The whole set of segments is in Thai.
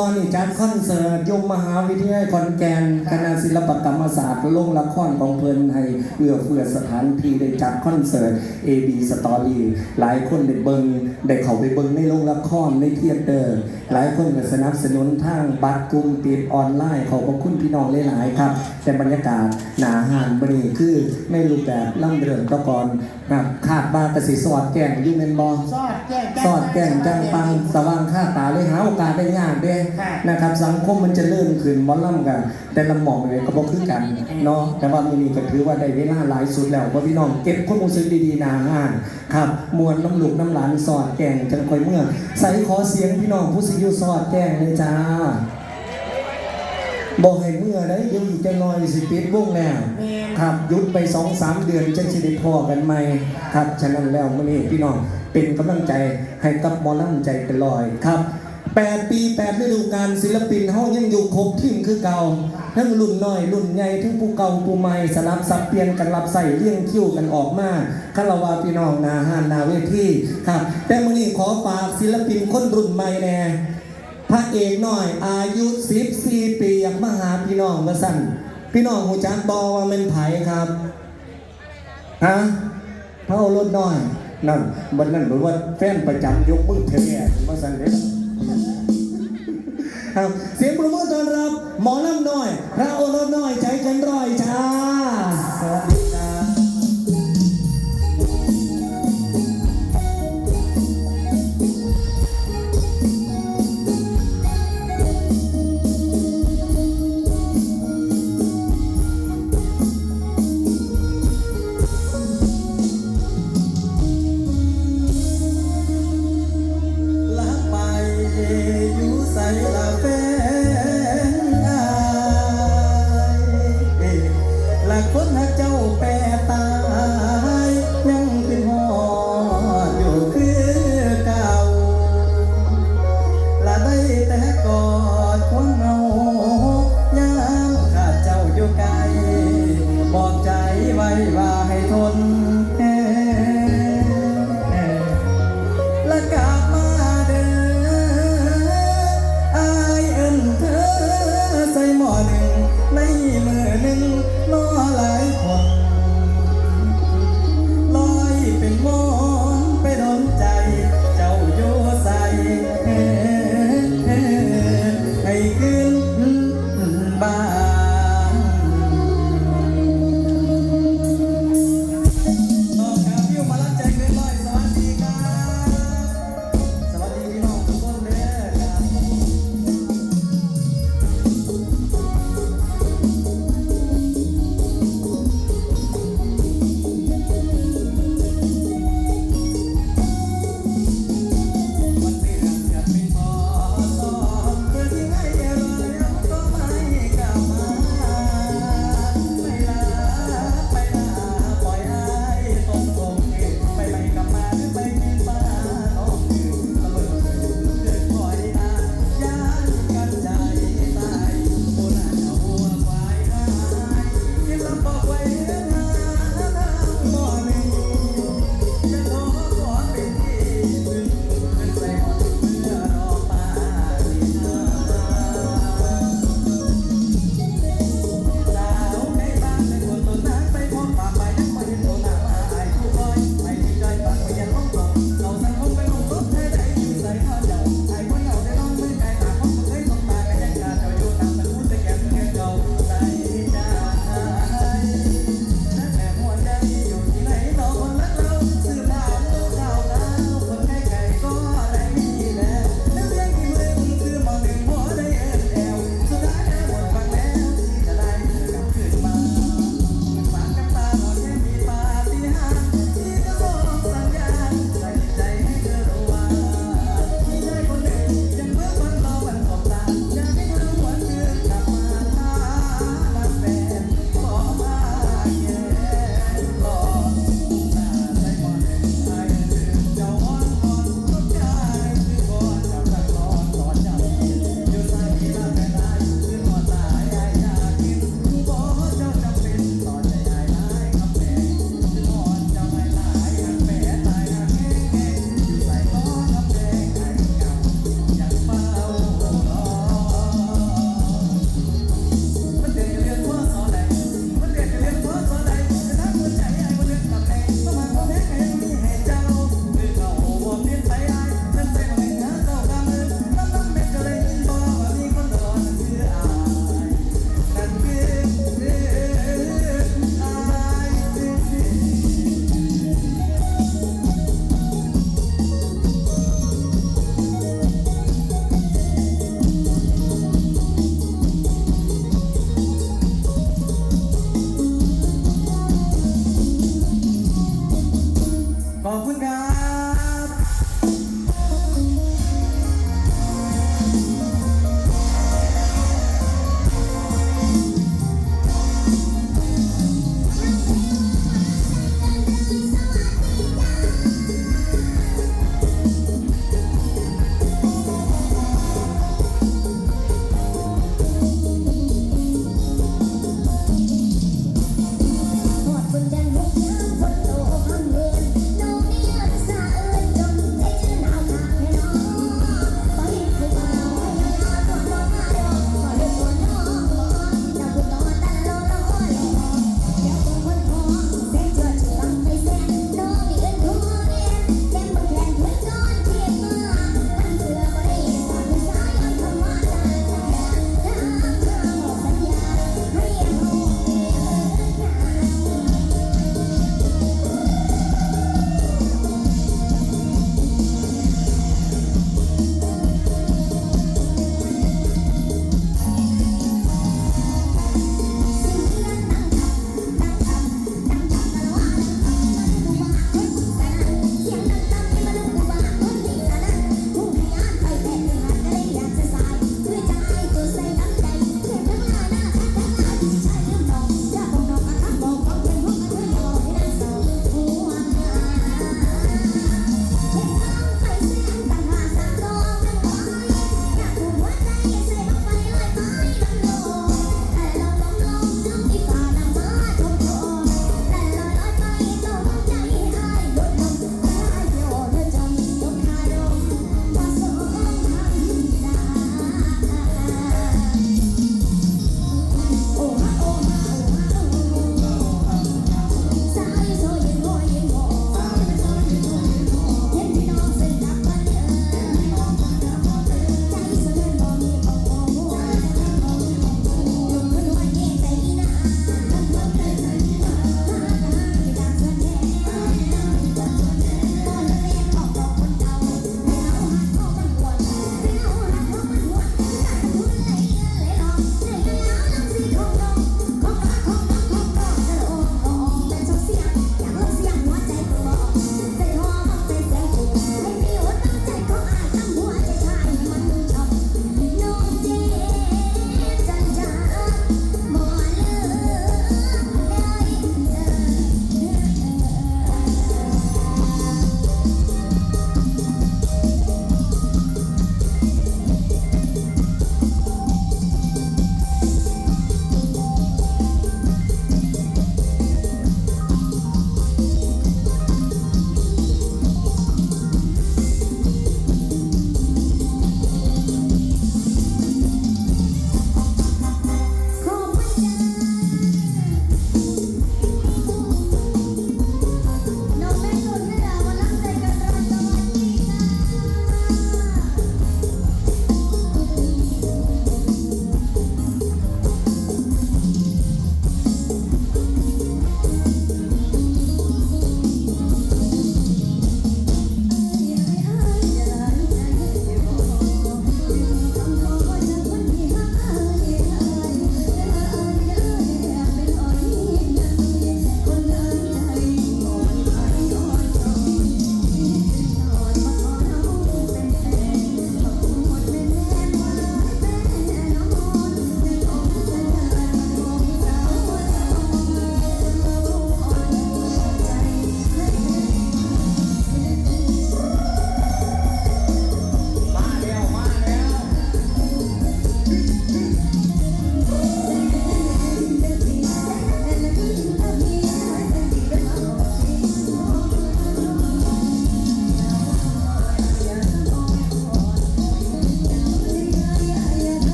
ตอนนี้จัดคอนเสิร์ตยมมหาวิทยาลัยขอนแก่นคณะศิลปกรรมศาสตร์โรงละครของเพลินให้เอื้อเฟื้อสถานที่ได้จัดคอนเสิร์ต AB Story หลายคนได้เบิงได้เข้าไปเบิงในโรงละครในเทียเตอร์หลายคนก็สนับสนุนทางบัตรกลุ่มปิดออนไลน์ขอบพระคุณพี่น้องหลายๆครับ แต่บรรยากาศหนาหานบรีคือในรูปแบบล่ำเรืองตะกอนครับคาดบากระสีสวัสดแก่งอยูเมนบอซอดแจ้งสอดแก่งจังปังสว่างค่าตาเลยหาโอกาสได้ยากเด้ค่ะนะครับ สังคมมันจะเลื่อนขึ้นมอลล่ำกัน แต่ละหมองเลยก็บอกคือกันเนาะแต่ว่ามีนี่ก็ถือว่าได้เวลาหลายสุดแล้วเพราะพี่น้องเก็บข้อมูลซื้อดีๆหนาห้านครับมวลน้ำลูกน้ำหลานสอดแก่งจังคอยเมื่อ ใส่ขอเสียงพี่น้องผู้สิอยุสอดแก่งเลยจ้าบอกให้เมื่อได้เดี๋ยวอีกจะน้อยสิปิดวงแล้วแม่นครับหยุดไปสองสามเดือนจะสิได้พอกันไหมครับ ฉะนั้นแล้วมื่อนี้พี่น้องเป็นกำลังใจให้กับหมอลำใจเป็นลอยครับ แปดปีแปดฤดูกาลศิลปินเฮายังอยู่ครบทีมคือเก่า ทั้งรุ่นน้อยรุ่นใหญ่ทั้งผู้เก่าผู้ใหม่สลับสับเปลี่ยนกันรับใส่เลี้ยงคิวกันออกมาคารวาพี่น้องนาหานนาเวทีครับ แต่มื่อนี้ขอฝากศิลปินคนรุ่นใหม่แน่พระเอกน้อยอายุ 14 ปีอยากมาหาพี่น้องมาสั่นพี่น้องหูจักบอว่าเป็นไผครับฮะพระโอรสน้อยนั่นวันนั้นบอกว่าแฟนประจำยกมือเทแย่มาสั่นเด้ ครับ เสียงปรบมือต้อนรับ หมอลำน้อย พระโอรสน้อยใจกันร้อยจ้าสวัสดีครับลัก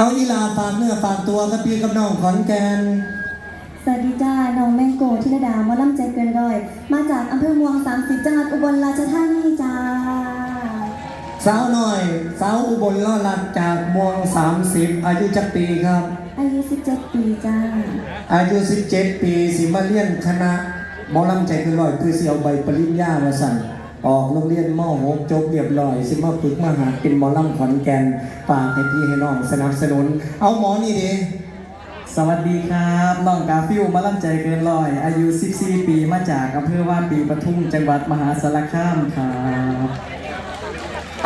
เอาอีลาฝากเนื้อฝากตัวกับพี่กับน้องขอนแก่นสวัสดีจ้า น้องแมงโกธิรดาหมอลำใจเกินร้อย มาจากอำเภอเมือง30จังหวัดอุบลราชธานีจ้า สาวหน่อย สาวอุบลล่อลัดจากมวง30อายุจักปีครับ อายุ17ปีจ้า อายุ 17 ปีสิมาเรียนคณะหมอลำใจเกินร้อยเพื่อสิเอาใบปริญญามาสั่น ออกโรงเรียนม .6 จบเรียบร้อยสิมาฝึกมาหาเป็นหมอลำขอนแก่นฝากให้พี่ให้น้องสนับสนุน เอาหมอนี่ดิสวัสดีครับน้องกาฟิวมาล่ำใจเกินร้อย อายุ 14 ปีมาจากอำเภอว่าปีปทุมจังหวัดมหาสารคามครับ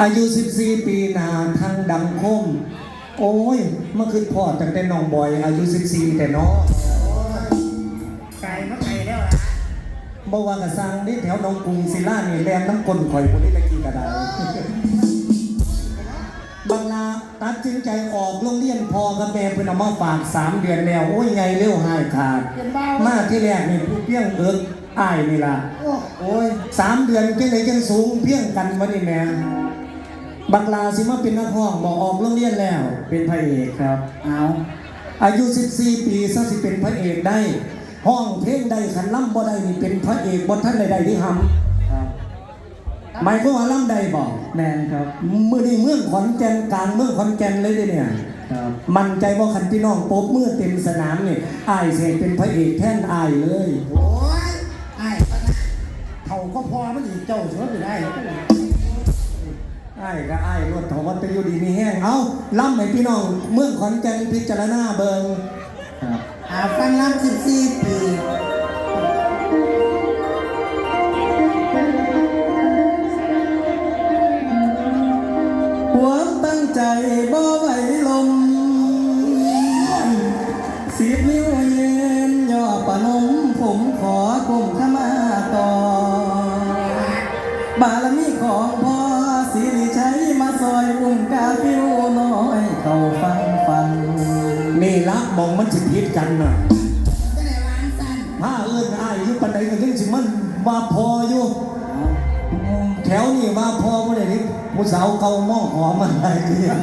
อายุ 14 ปีนาทางดังคม โอ้ยเมื่อคืนพ่อตั้งแต่น้องบอย อายุ 14 แต่เนาะ บ่ว่ากระสังนี่แถวหนองกรุงศิลานี่แลนน้ำกลนข่อยคนนี้ตะกี้กระไดบางลาตัดสินใจออกโรงเรียนพอกับแม่เพิ่นเอามาฝากสามเดือนแล้ว โอ้ยไงเร็วหายขาดเป็นบ้ามาที่แรกนี่ผู้เพียงเอิกอ้ายนี่ล่ะโอ้โอ้ยสามเดือนจังไหนจังสูงเพียงกันวะนี่แม่บักลาสิมาเป็นนักร้องบอกออกโรงเรียนแล้ว เป็นพระเอกครับ เอาอายุ 14 ปีซะสิเป็นพระเอกได้ ห้องเพลงได้ขันล่ำบ่ได้นี่เป็นพระเอกบ่ท่านใดๆที่ทครับำหมายความว่าล่ำใดบอกแมนครับมือนี่เมืองขอนแก่นกลางเมืองขอนแก่นเลยเด้เนี่ยครับมั่นใจว่าคันพี่น้องโป๊บมือเต็มสนามนี่อายเสเป็นพระเอกแท่นอายเลยโหไอ้ปะนะเขาก็พอมันอีกเจ้าเสือไปได้แล้วก็เลยอายก็อายรถถอวัตอยู่ดีมีแห้ง เอาล่ำให้พี่น้องเมืองขอนแก่นพิจารณาเบิงครับ อาฟังล้ำสิบสี่ปีหัวตั้งใจบ่ไหวลม มองมันสิผิดกันน่ะก็ได้วางสั้นถ้าเอื้อนอายอยู่ปันใดก็ยังสิมันว่าพออยู่ แถวนี้ว่าพอบ่ได้นี่ผู้สาวเก่ามองหอมอะไรเนี่ย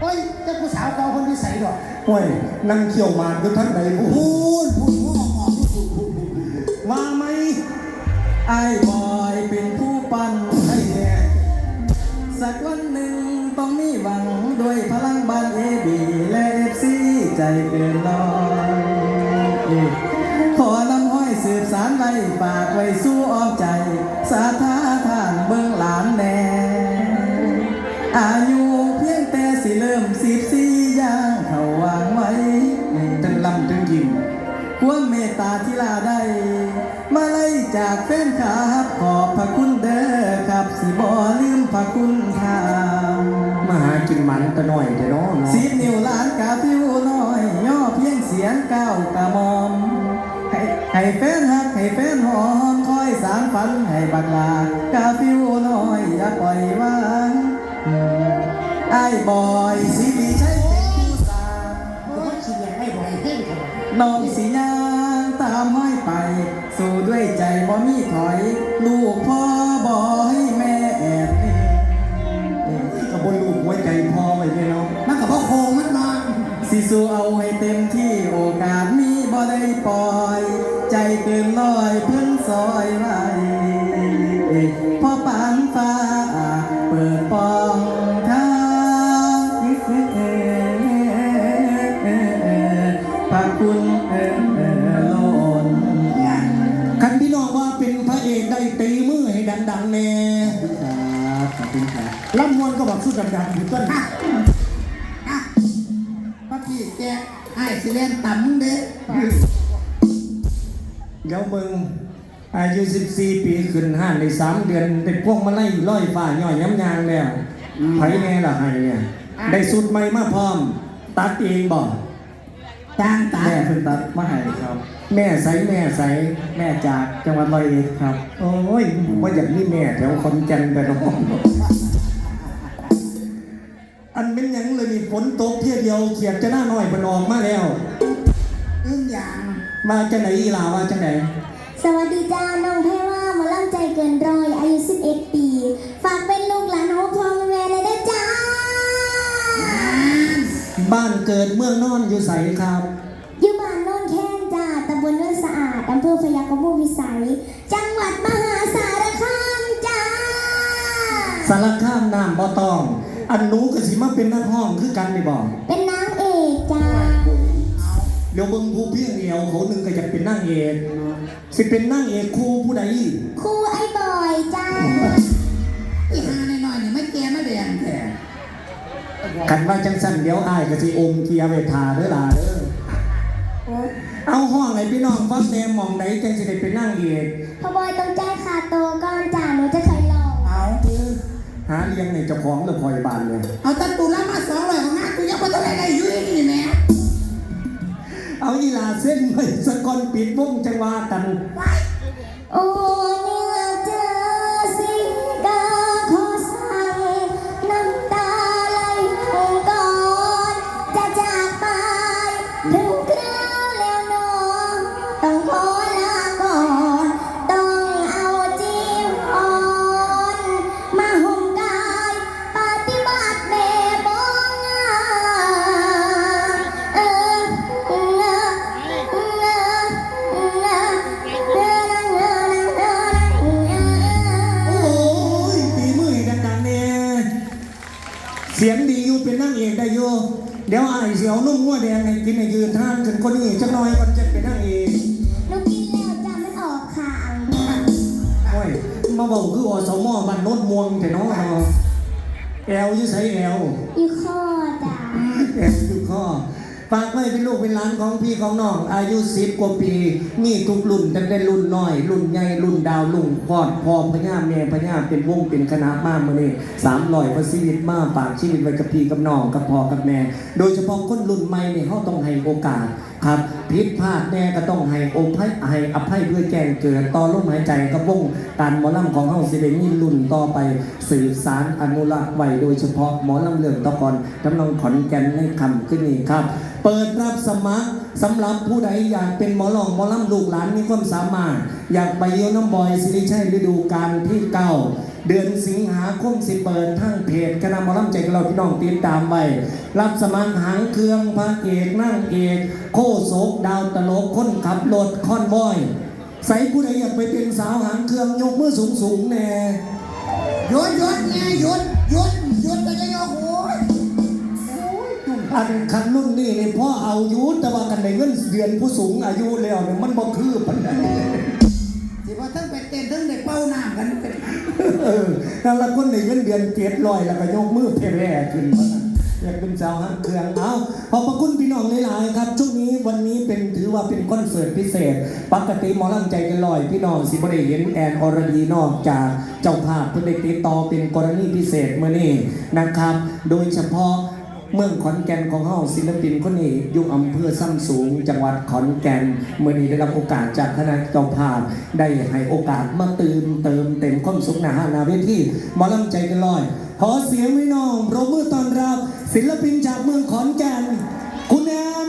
โอ้ยเจ้าผู้สาวเก่าคนที่ใส่ดอกโอ้ยนั่งเขี่ยวหมากอยู่ทั้งใดพูพูนพูนหัวหอมพูนพูนพูนพูนว่าไหมไอ้บอยเป็นผู้ปั้นให้แน่ ซีใจเกินร้อยขอนำห้อยสืบสารไว้ฝากไว้สู้อ้อมใจ สาธาทานเบื้องหลานแน่อายุเพียงแต่สิเริ่มสิบสี่ย่างเขาวางไว้ทั้งลำทั้งยิ้มความเมตตาที่ลาได้ มาไล่จากแฟนคลับขอบพระคุณเด้อครับสิบ่ลืมพระคุณทางมาหากินหมันตะหน่อยแต่น้องเนาะสิบนิ้วล้านกาฟิว แฟนฮักให้แฟนหอมคอยสารฝันให้บัดลากาฟิว ลำมวนก็บอกสู้ดังๆอยู่ต้นฮะฮะป้าพี่แกไอ้สิเล่นต่ำเด้อเดี๋ยวมึงอายุ 14 ปีขึ้นห้านในสามเดือนเป็นพวกมาไล่ร้อยฝ่าย่อยย้ำยางแล้วไผแน่ล่ะให้เนี่ย ได้สุดใหม่มาพร้อม ตัดเองบอกต่างตาแม่เพิ่นตัดมาให้ครับ แม่ใสแม่ใสแม่จากจังหวัดร้อยเอ็ดครับ โอ้ยว่าอย่างนี้แม่แถวคนจันทร์ไปน้อง อันเป็นหยังเลยนี่ฝนตกเที่ยเดียวเขียดจะหน้าหน่อยมันออกมาแล้ว อึ้งอย่าง มาจะไหนอีหลาว่าจะไหนสวัสดีจ้า น้องเพรว่าหมอลำใจเกินร้อย อายุ 11 ปี ฝากเป็นลูกหลานของพ่อแม่เลยนะจ้า บ้านเกิดเมืองนอนอยู่ใสครับ อยู่บ้านโน่นแค้นจ้าตำบลโน่นสะอาด อำเภอพยากรณ์วิสัย จังหวัดมหาสารคามจ้า สารข้ามน้ำบ่ตอง อันหนูก็สิมาเป็นนักห้องคือกันนี่บอกเป็นนางเอกจ้าเดี๋ยวเบิ่งผู้เพียงเดียวเขาหนึ่งก็อยากเป็นนางเอกสิเป็นนางเอกคู่ผู้ใดครูไอ้บอยจ้าอีหาหน่อยๆนี่ไม่แก่ไม่แดงแท้กันว่าจังสันเดี๋ยวอ้ายก็สิอมเกียร์ไว้ทาเด้อล่ะเด้อเอาห้องไหนพี่น้องฟังแนมหมองไหนจังสิได้เป็นนางเอกพ่อบอยต้องใจายค่าโตวก่อนจ้าหนูจะ หาเลี้ยงในเจ้าของหรือคอยบานเนี่ยเอาตันตูละมาสองร้อยของงานกูยังไม่ต้องได้ได้อยู่นี่แหม่เอาอีลาเส้นไปสะกอนปิดวงจังว่ากัน โอ้ มาบอกคืออสมอบ้านโนดมวงแต่น้องเอาแอลอยี่ใส่แอลอีข้อจ้ะแอลอยู่ข้อฝากไว้เป็นลูกเป็นหลานของพี่ของน้อง อายุสิบกว่าปี มีทุกรุ่นตั้งแต่รุ่นน้อย รุ่นใหญ่รุ่นดาวรุ่งพอดพร้อพญาแม่พญาเป็นวงเป็นคณะมากมื่อนี้สามร้อยกว่าชีวิตมากฝากชีวิตไว้กับพี่กับน้องกับพ่อกับแม่ โดยเฉพาะคนรุ่นใหม่เนี่ยเขาต้องให้โอกาสครับผิดพลาดแน่ก็ต้องให้อภัยให้อภัยเพื่อแจ้งเกิดต่อลมหายใจกับวงการหมอลำของเฮาสิได้มีรุ่นต่อไปสื่อสารอนุรักษ์ไว้โดยเฉพาะหมอลำเรื่องตะกอนกำลังขอนแก่นในคำขึ้นนี้ครับ เปิดรับสมัครสำหรับผู้ใดอยากเป็นหมอลองหมอลำลูกหลานมีความสามารถ อยากไปเยี่ยมน้ำบอยสิริชัยฤดูกาลที่เก้าเดือนสิงหาคมสิเปิดทั้งเพจคณะมอลำใจกับเราพี่น้องติดตามไว้รับสมัครหางเครื่องพระเอกนั่งเอกโคโศกดาวตลกคนขับรถคอนบอย ใส่ผู้ใดอยากไปเป็นสาวหางเครื่องยกมือสูงสูงๆแน่ยุดยุดไงหยุดยุดยุดไปจะยกหัวอันคันรุ่นนี้นี่พ่อเอายุแต่ว่ากันในเงินเดือนผู้สูงอายุแล้วเนี่ยมันบ่คือปันใด ว่าทั้งไปเต้นทั้งได้เป้าหน้ากันเป็นเออแต่ละคนในเงินเดือนเจ็ดร้อยแล้วก็ยกมือเพแร่ขึ้นมาอยากเป็นสาวหางเครื่องเอาขอบพระคุณพี่น้องหลายๆครับช่วงนี้วันนี้เป็นถือว่าเป็นคอนเสิร์ตพิเศษ ปกติหมอลำใจกันลอย พี่น้องสิบได้เห็นแอนอรดีนอกจากเจ้าภาพเพื่อได้ติดต่อเป็นกรณีพิเศษเมื่อนี้นะครับ โดยเฉพาะ เมืองขอนแก่นของเฮาศิลปินคนนี้อยู่อำเภอซ้ำสูง จังหวัดขอนแก่นเมื่อนี้ได้รับโอกาสจากคณะเจ้าภาพได้ให้โอกาสมาเติมเติมเต็มความสุขหนาหาหนาเวทีหมอลำใจกันลอย ขอเสียงไม่น้องรบมือต้อนรับ ศิลปินจากเมืองขอนแก่น คุณแอน